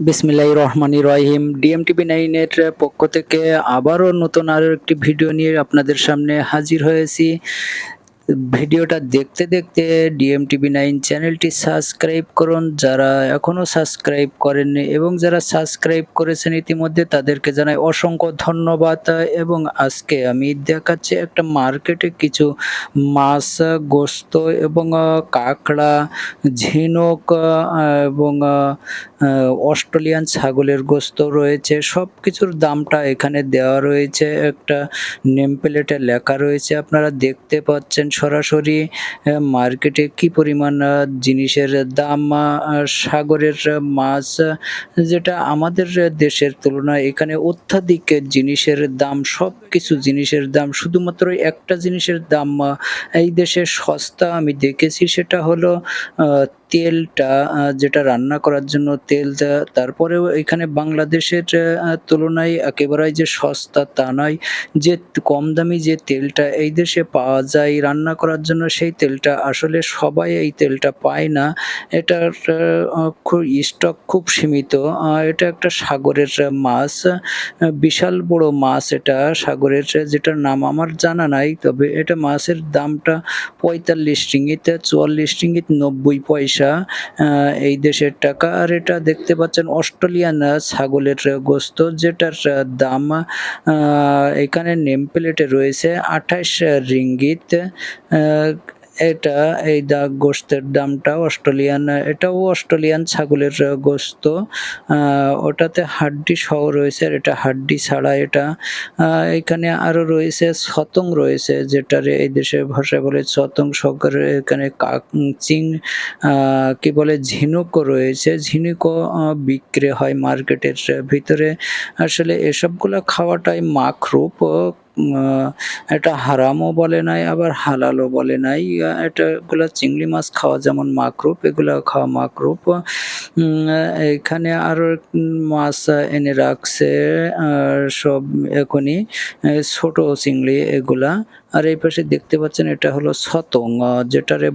বিসমিল্লাহ রহমানি রহিম। ডিএমটিভি নাইনের পক্ষ থেকে আবারও নতুন আরও একটি ভিডিও নিয়ে আপনাদের সামনে হাজির হয়েছি। ভিডিওটা দেখতে দেখতে ডিএমটিভি নাইন চ্যানেলটি সাবস্ক্রাইব করুন। যারা এখনও সাবস্ক্রাইব করেননি এবং যারা সাবস্ক্রাইব করেছেন ইতিমধ্যে, তাদেরকে জানাই অসংখ্য ধন্যবাদ। এবং আজকে আমি দেখাচ্ছি একটা মার্কেটে কিছু মাছ, গোস্ত এবং কাঁকড়া, ঝিনুক এবং অস্ট্রেলিয়ান ছাগলের গোস্ত রয়েছে। সব কিছুর দামটা এখানে দেওয়া রয়েছে। একটা নেম প্লেটে লেখা রয়েছে। আপনারা দেখতে পাচ্ছেন সরাসরি মার্কেটে কি পরিমাণ জিনিসের দাম সাগরের মাছ, যেটা আমাদের দেশের তুলনায় এখানে অত্যাধিক জিনিসের দাম সব কিছু জিনিসের দাম, শুধুমাত্র একটা জিনিসের দাম এই দেশে সস্তা আমি দেখেছি, সেটা হলো তেলটা যেটা রান্না করার জন্য তেল দেয়া তারপরেও এখানে বাংলাদেশের তুলনায় একেবারেই যে সস্তা তা নয়। যে কম দামি যে তেলটা এই দেশে পাওয়া যায় রান্না করার জন্য, সেই তেলটা আসলে সবাই এই তেলটা পায় না। এটার খুব স্টক খুব সীমিত। এটা একটা সাগরের মাছ বিশাল বড় মাছ এটা সাগরের, যেটার নাম আমার জানা নাই, তবে এটা মাছের দামটা পঁয়তাল্লিশ রিঙ্গিত, চুয়াল্লিশ রিঙ্গিত, নব্বই পয়সা। আহ, এই দেশের টাকা। আর এটা দেখতে পাচ্ছেন অস্ট্রেলিয়ান ছাগলের গোস্ত যেটার দাম এখানে নেম প্লেটে রয়েছে আঠাশ রিঙ্গিত এটা এই দা গোস্তের দামটা অস্ট্রেলিয়ান, এটাও অস্ট্রেলিয়ান ছাগলের গোস্ত। ওটাতে হাড্ডি সহ রয়েছে আর এটা হাড্ডি ছাড়া এটা এখানে আরও রয়েছে ছতং রয়েছে যেটার এই দেশের ভাষায় বলে ছতং সহকার এখানে চিং কি বলে ঝিনুকও রয়েছে। ঝিনুকও বিক্রি হয় মার্কেটের ভিতরে। আসলে এসবগুলো খাওয়াটাই মাখরূপ। এটা হারামও বলে নাই, আবার হালালও বলে নাই। এটা চিংড়ি মাছ খাওয়া যেমন মাকরূপ, এগুলা খাওয়া মাকরূপ। এখানে আরও মাছ এনে রাখছে, আর সব এখনই ছোট চিংড়ি এগুলা। আর এই পাশে দেখতে পাচ্ছেন এটা হলো যেটা যেটারে